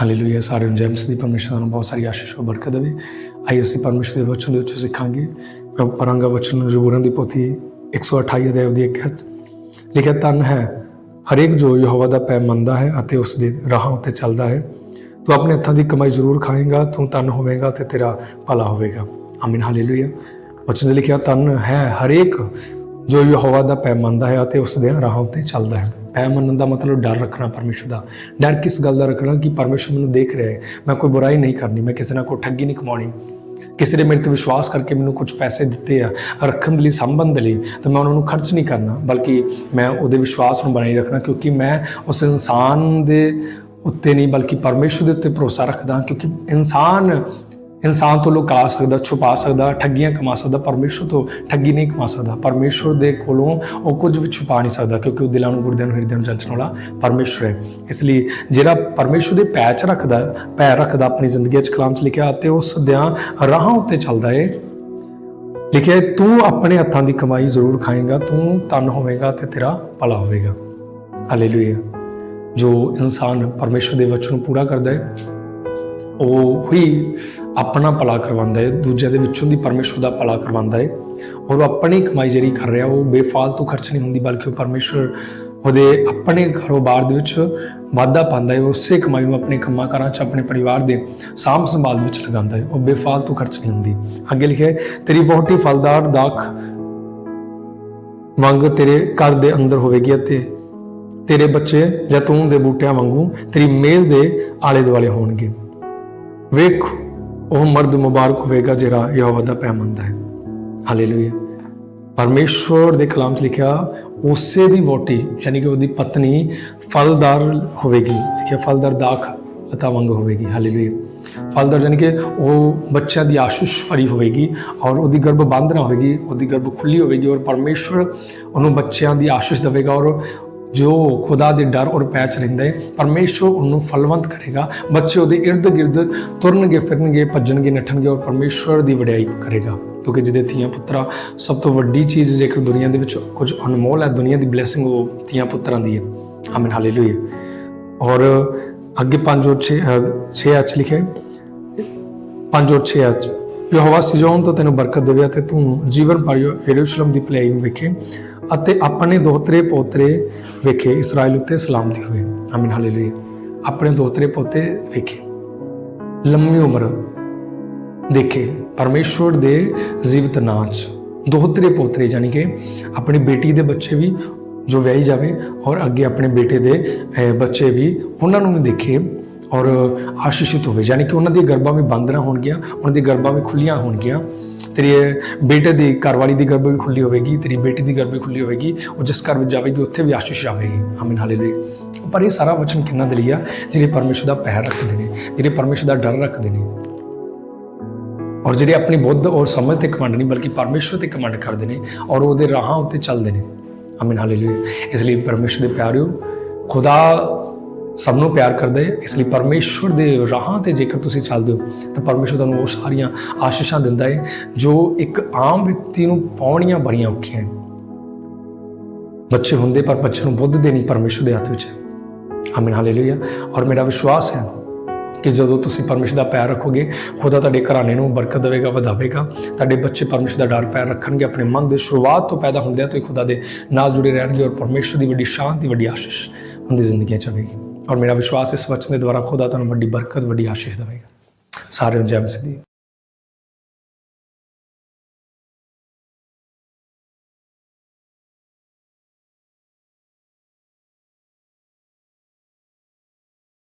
Hallelujah ਸਾਰੇ ਨੂੰ ਜੈ ਦੀ ਪਰਮੇਸ਼ਰ ਨੂੰ ਬਹੁਤ ਸਾਰੀ ਆਸ਼ੀਸ਼ ਔਰ ਬਰਕਤ ਦੇਵੇ ਆਈ ਅਸੀਂ ਪਰਮੇਸ਼ਰ ਦੇ ਵਚਨ ਦੇ ਵਿੱਚੋਂ ਸਿੱਖਾਂਗੇ ਪ੍ਰਭੂ ਪਰੰਗਾ ਵਚਨ ਜ਼ਬੂਰਾਂ ਦੀ ਪੋਥੀ 128 ਅਧਿਆਇ ਦੀ ਇੱਕ ਹੈ ਲਿਖਿਆ ਤਨ ਹੈ ਹਰੇਕ ਜੋ ਯਹੋਵਾ ਦਾ ਪੈ ਮੰਨਦਾ ਹੈ ਅਤੇ ਉਸ ਦੇ ਰਾਹਾਂ ਉੱਤੇ ਚੱਲਦਾ ਹੈ ਤੂੰ ਆਪਣੇ ਹੱਥਾਂ ਦੀ ਕਮਾਈ ਜ਼ਰੂਰ ਖਾਏਗਾ ਤੂੰ ਤਨ ਹੋਵੇਗਾ ਤੇ ਤੇਰਾ ਭਲਾ ਹੋਵੇਗਾ ਆਮੀਨ ਹਾਲੇਲੂਇਆ ਵਚਨ 'ਚ ਲਿਖਿਆ ਤਨ ਹੈ ਹਰੇਕ ਜੋ ਯਹੋਵਾ ਦਾ ਪੈ ਮੰਨਦਾ ਹੈ ਅਤੇ ਉਸ ਦੇ ਰਾਹਾਂ ਉੱਤੇ ਚੱਲਦਾ ਹੈ। ਪੈ ਮੰਨਣ ਦਾ ਮਤਲਬ ਡਰ ਰੱਖਣਾ ਪਰਮੇਸ਼ਰ ਦਾ। ਡਰ ਕਿਸ ਗੱਲ ਦਾ ਰੱਖਣਾ ਕਿ ਪਰਮੇਸ਼ਰ ਮੈਨੂੰ ਦੇਖ ਰਿਹਾ ਹੈ? ਮੈਂ ਕੋਈ ਬੁਰਾਈ ਨਹੀਂ ਕਰਨੀ, ਮੈਂ ਕਿਸੇ ਨਾਲ ਕੋਈ ਠੱਗੀ ਨਹੀਂ ਕਮਾਉਣੀ। ਕਿਸੇ ਨੇ ਮੇਰੇ ਤੇ ਵਿਸ਼ਵਾਸ ਕਰਕੇ ਮੈਨੂੰ ਕੁਝ ਪੈਸੇ ਦਿੱਤੇ ਆ ਰੱਖਣ ਦੇ ਲਈ ਸੰਬੰਧ ਦੇ ਲਈ, ਤਾਂ ਮੈਂ ਉਹਨਾਂ ਨੂੰ ਖਰਚ ਨਹੀਂ ਕਰਨਾ, ਬਲਕਿ ਮੈਂ ਉਹਦੇ ਵਿਸ਼ਵਾਸ ਨੂੰ ਬਣਾਈ ਰੱਖਣਾ, ਕਿਉਂਕਿ ਮੈਂ ਉਸ ਇਨਸਾਨ ਦੇ ਉੱਤੇ ਨਹੀਂ, ਬਲਕਿ ਪਰਮੇਸ਼ਰ ਦੇ ਉੱਤੇ ਭਰੋਸਾ ਰੱਖਦਾ, ਕਿਉਂਕਿ ਇਨਸਾਨ ਇਨਸਾਨ ਤੋਂ ਲੁਕਾ ਸਕਦਾ, ਛੁਪਾ ਸਕਦਾ, ਠੱਗੀਆਂ ਕਮਾ ਸਕਦਾ, ਪਰਮੇਸ਼ਰ ਤੋਂ ਠੱਗੀ ਨਹੀਂ ਕਮਾ ਸਕਦਾ। ਪਰਮੇਸ਼ਰ ਦੇ ਕੋਲੋਂ ਉਹ ਕੁਝ ਵੀ ਛੁਪਾ ਨਹੀਂ ਸਕਦਾ ਕਿਉਂਕਿ ਉਹ ਦਿਲਾਂ ਨੂੰ, ਗੁਰਦਿਆਂ ਨੂੰ, ਹਿਰਦਿਆਂ ਨੂੰ ਜਾਂਚਣ ਵਾਲਾ ਪਰਮੇਸ਼ਰ ਹੈ। ਇਸ ਲਈ ਜਿਹੜਾ ਪਰਮੇਸ਼ਰ ਦੇ ਪੈਰ ਰੱਖਦਾ ਪੈਰ ਰੱਖਦਾ ਆਪਣੀ ਜ਼ਿੰਦਗੀ 'ਚ ਕਲਾਮ 'ਚ ਲਿਖਿਆ ਅਤੇ ਉਸ ਦਿਆਂ ਰਾਹਾਂ ਉੱਤੇ ਚੱਲਦਾ ਏ, ਲਿਖਿਆ ਤੂੰ ਆਪਣੇ ਹੱਥਾਂ ਦੀ ਕਮਾਈ ਜ਼ਰੂਰ ਖਾਏਗਾ, ਤੂੰ ਤਨ ਹੋਵੇਗਾ ਤੇ ਤੇਰਾ ਭਲਾ ਹੋਵੇਗਾ। ਹਾਲੇਲੂਇਆ ਜੋ ਇਨਸਾਨ ਪਰਮੇਸ਼ਰ ਦੇ ਵਚਨ ਨੂੰ ਪੂਰਾ ਕਰਦਾ ਹੈ ਉਹ ਹੀ ਆਪਣਾ ਭਲਾ ਕਰਵਾਉਂਦਾ ਹੈ, ਦੂਜਿਆਂ ਦੇ ਵਿੱਚੋਂ ਦੀ ਪਰਮੇਸ਼ਰ ਦਾ ਭਲਾ ਕਰਵਾਉਂਦਾ ਹੈ। ਔਰ ਉਹ ਆਪਣੀ ਕਮਾਈ ਜਿਹੜੀ ਕਰ ਰਿਹਾ, ਉਹ ਬੇਫਾਲਤੂ ਖਰਚ ਨਹੀਂ ਹੁੰਦੀ, ਬਲਕਿ ਉਹ ਪਰਮੇਸ਼ਰ ਉਹਦੇ ਆਪਣੇ ਕਾਰੋਬਾਰ ਦੇ ਵਿੱਚ ਵਾਧਾ ਪਾਉਂਦਾ ਹੈ, ਉਸੇ ਕਮਾਈ ਨੂੰ ਆਪਣੇ ਕੰਮਾਂ ਕਾਰਾਂ 'ਚ, ਆਪਣੇ ਪਰਿਵਾਰ ਦੇ ਸਾਂਭ ਸੰਭਾਲ ਵਿੱਚ ਲਗਾਉਂਦਾ ਹੈ। ਉਹ ਬੇਫਾਲਤੂ ਖਰਚ ਨਹੀਂ ਹੁੰਦੀ। ਅੱਗੇ ਲਿਖਿਆ ਤੇਰੀ ਬਹੁਤੀ ਫਲਦਾਰ ਦਾਖ ਵਾਂਗ ਤੇਰੇ ਘਰ ਦੇ ਅੰਦਰ ਹੋਵੇਗੀ ਅਤੇ ਤੇਰੇ ਬੱਚੇ ਜੈਤੂਨ ਦੇ ਬੂਟਿਆਂ ਵਾਂਗੂ ਤੇਰੀ ਮੇਜ਼ ਦੇ ਆਲੇ ਦੁਆਲੇ ਹੋਣਗੇ। ਵੇਖ ਉਹ ਮਰਦ ਮੁਬਾਰਕ ਹੋਵੇਗਾ ਜਿਹੜਾ ਯਹੋਵਾ ਦਾ ਪੈ ਮੰਨਦਾ ਹੈ। ਹਾਲੇਲੂਇਆ ਪਰਮੇਸ਼ਵਰ ਦੇ ਕਲਾਮ 'ਚ ਲਿਖਿਆ ਉਸੇ ਦੀ ਵੋਟੀ ਯਾਨੀ ਕਿ ਉਹਦੀ ਪਤਨੀ ਫਲਦਾਰ ਹੋਵੇਗੀ। ਲਿਖਿਆ, ਫਲਦਾਰ ਦਾਖ ਲਤਾ ਵਾਂਗ ਹੋਵੇਗੀ। ਹਾਲੇਲੂਇਆ ਫਲਦਾਰ ਯਾਨੀ ਕਿ ਉਹ ਬੱਚਿਆਂ ਦੀ ਆਸ਼ੀਸ਼ ਭਰੀ ਹੋਵੇਗੀ ਔਰ ਉਹਦੀ ਗਰਭ ਬੰਦ ਨਾ ਹੋਵੇਗੀ, ਉਹਦੀ ਗਰਭ ਖੁੱਲੀ ਹੋਵੇਗੀ ਔਰ ਪਰਮੇਸ਼ਵਰ ਉਹਨੂੰ ਬੱਚਿਆਂ ਦੀ ਆਸ਼ੀਸ਼ ਦੇਵੇਗਾ ਔਰ ਜੋ ਖੁਦਾ ਦੇ ਡਰ ਔਰ ਪੈਚ ਰਹਿੰਦਾ ਹੈ, ਪਰਮੇਸ਼ਵਰ ਉਹਨੂੰ ਫਲਵੰਤ ਕਰੇਗਾ, ਬੱਚੇ ਉਹਦੇ ਇਰਦ ਗਿਰਦ ਤੁਰਨਗੇ, ਫਿਰਨਗੇ, ਭੱਜਣਗੇ, ਨੱਠਣਗੇ ਔਰ ਪਰਮੇਸ਼ਵਰ ਦੀ ਵਡਿਆਈ ਕਰੇਗਾ। ਕਿਉਂਕਿ ਜਿਹਦੇ ਧੀਆਂ ਪੁੱਤਰਾ ਸਭ ਤੋਂ ਵੱਡੀ ਚੀਜ਼ ਜੇਕਰ ਦੁਨੀਆ ਦੇ ਵਿੱਚ ਕੁਝ ਅਨਮੋਲ ਹੈ, ਦੁਨੀਆ ਦੀ ਬਲੇਸਿੰਗ ਉਹ ਧੀਆਂ ਪੁੱਤਰਾਂ ਦੀ ਹੈ। ਆਮੀਨ ਹਾਲੇਲੂਇਆ ਔਰ ਅੱਗੇ 5 ਔਰ 6 6 ਅਚ ਲਿਖਿਆ ਹੈ। 5 ਔਰ 6 ਅੱਛ ਯਹੋਵਾ ਸਿਜੋਨ ਤੋਂ ਤੈਨੂੰ ਬਰਕਤ ਦੇਵੇ ਅਤੇ ਤੂੰ ਜੀਵਨ ਭਰ ਯਰੂਸ਼ਲਮ ਦੀ ਭਲਾਈ ਨੂੰ ਵੇਖੇ। ਅਤੇ ਆਪਣੇ ਦੋਹਤਰੇ ਪੋਤਰੇ ਵੇਖੇ ਇਸਰਾਇਲ ਉੱਤੇ ਸਲਾਮਤੀ ਹੋਏ ਆਮੀਨ, ਹਾਲੇਲੂਇਆ। ਆਪਣੇ ਦੋਹਤਰੇ ਪੋਤੇ ਵੇਖੇ। ਲੰਮੀ ਉਮਰ ਦੇਖੇ। ਪਰਮੇਸ਼ਵਰ ਦੇ ਜੀਵਤ ਨਾਚ। ਦੋਹਤਰੇ ਪੋਤਰੇ ਯਾਨੀ ਕਿ ਆਪਣੀ ਬੇਟੀ ਦੇ ਬੱਚੇ ਵੀ ਜੋ ਵਿਆਹੀ ਜਾਵੇ ਔਰ ਅੱਗੇ ਆਪਣੇ ਬੇਟੇ ਦੇ ਬੱਚੇ ਵੀ, ਉਹਨਾਂ ਨੂੰ ਵੀ ਦੇਖੇ ਔਰ ਆਸ਼ੀਸ਼ਿਤ ਹੋਵੇ। ਯਾਨੀ ਕਿ ਉਹਨਾਂ ਦੀਆਂ ਗਰਭਾਂ ਵੀ ਬੰਦ ਨਾ ਹੋਣਗੀਆਂ ਉਹਨਾਂ ਦੀਆਂ ਗਰਭਾਂ ਵੀ ਖੁੱਲੀਆਂ ਹੋਣਗੀਆਂ ਤੇਰੀ ਬੇਟੇ ਦੀ ਘਰਵਾਲੀ ਦੀ ਗਰਭ ਵੀ ਖੁੱਲੀ ਹੋਵੇਗੀ, ਤੇਰੀ ਬੇਟੀ ਦੀ ਗਰਭ ਵੀ ਖੁੱਲੀ ਹੋਵੇਗੀ, ਉਹ ਜਿਸ ਘਰ ਵਿੱਚ ਜਾਵੇਗੀ, ਉੱਥੇ ਵੀ ਆਸ਼ੀਸ਼ ਆਵੇਗੀ ਆਮੀਨ, ਹਾਲੇਲੂਇਆ। ਪਰ ਇਹ ਸਾਰਾ ਵਚਨ ਕਿੰਨਾ ਦਲੀ ਆ ਜਿਹੜੇ ਪਰਮੇਸ਼ਰ ਦਾ ਪਹਿਰ ਰੱਖਦੇ ਨੇ, ਜਿਹੜੇ ਪਰਮੇਸ਼ਰ ਦਾ ਡਰ ਰੱਖਦੇ ਨੇ। ਔਰ ਜਿਹੜੇ ਆਪਣੀ ਬੁੱਧ ਔਰ ਸਮਝ ਤੇ ਕਮਾਂਡ ਨਹੀਂ, ਬਲਕਿ ਪਰਮੇਸ਼ਰ ਤੇ ਕਮਾਂਡ ਕਰਦੇ ਨੇ, ਔਰ ਉਹਦੇ ਰਾਹਾਂ ਉੱਤੇ ਚੱਲਦੇ ਨੇ। ਆਮੀਨ, ਹਾਲੇਲੂਇਆ। ਇਸ ਲਈ ਪਰਮੇਸ਼ਰ ਦੇ ਪਿਆਰਿਓ, ਖੁਦਾ ਸਭ ਨੂੰ ਪਿਆਰ ਕਰਦਾ ਹੈ ਇਸ ਲਈ ਪਰਮੇਸ਼ਰ ਦੇ ਰਾਹਾਂ ਤੇ ਜੇਕਰ ਤੁਸੀਂ ਚੱਲਦੇ ਹੋ, ਤਾਂ ਪਰਮੇਸ਼ਰ ਤੁਹਾਨੂੰ ਉਹ ਸਾਰੀਆਂ ਆਸ਼ੀਸ਼ਾਂ ਦਿੰਦਾ ਹੈ ਜੋ ਇੱਕ ਆਮ ਵਿਅਕਤੀ ਨੂੰ ਪਾਉਣੀਆਂ ਬੜੀਆਂ ਔਖੀਆਂ ਹੈ ਬੱਚੇ ਹੁੰਦੇ ਪਰ ਬੱਚੇ ਨੂੰ ਬੁੱਧ ਦੇਣੀ ਪਰਮੇਸ਼ਰ ਦੇ ਹੱਥ ਵਿੱਚ। ਹੈ ਆਮੀਨ, ਹਾਲੇਲੂਇਆ। ਔਰ ਮੇਰਾ ਵਿਸ਼ਵਾਸ ਹੈ ਕਿ ਜਦੋਂ ਤੁਸੀਂ ਪਰਮੇਸ਼ਰ ਦਾ ਪਿਆਰ ਰੱਖੋਗੇ, ਖੁਦਾ ਤੁਹਾਡੇ ਘਰਾਣੇ ਨੂੰ ਬਰਕਤ ਦੇਵੇਗਾ, ਵਧਾਵੇਗਾ। ਤੁਹਾਡੇ ਬੱਚੇ ਪਰਮੇਸ਼ਰ ਦਾ ਡਰ ਪਿਆਰ ਰੱਖਣਗੇ, ਆਪਣੇ ਮਨ ਦੇ ਸ਼ੁਰੂਆਤ ਤੋਂ ਪੈਦਾ ਹੁੰਦੇ ਆ ਤੋਂ ਹੀ ਖੁਦਾ ਦੇ ਨਾਲ ਜੁੜੇ ਰਹਿਣਗੇ ਔਰ ਪਰਮੇਸ਼ਰ ਦੀ ਵੱਡੀ ਸ਼ਾਂਤੀ ਵੱਡੀ ਆਸ਼ੀਸ਼ ਦੀ ਜ਼ਿੰਦਗੀਆਂ ਚ ਆਵੇਗੀ। ਔਰ ਮੇਰਾ ਵਿਸ਼ਵਾਸ ਇਸ ਵਚਨ ਦੇ ਦੁਆਰਾ ਖੁਦਾ ਤੁਹਾਨੂੰ ਵੱਡੀ ਬਰਕਤ, ਵੱਡੀ ਆਸ਼ੀਸ਼ ਦੇਵੇਗਾ। ਸਾਰਿਆਂ ਨੂੰ ਜੈ ਮਸੀਹ ਦੀ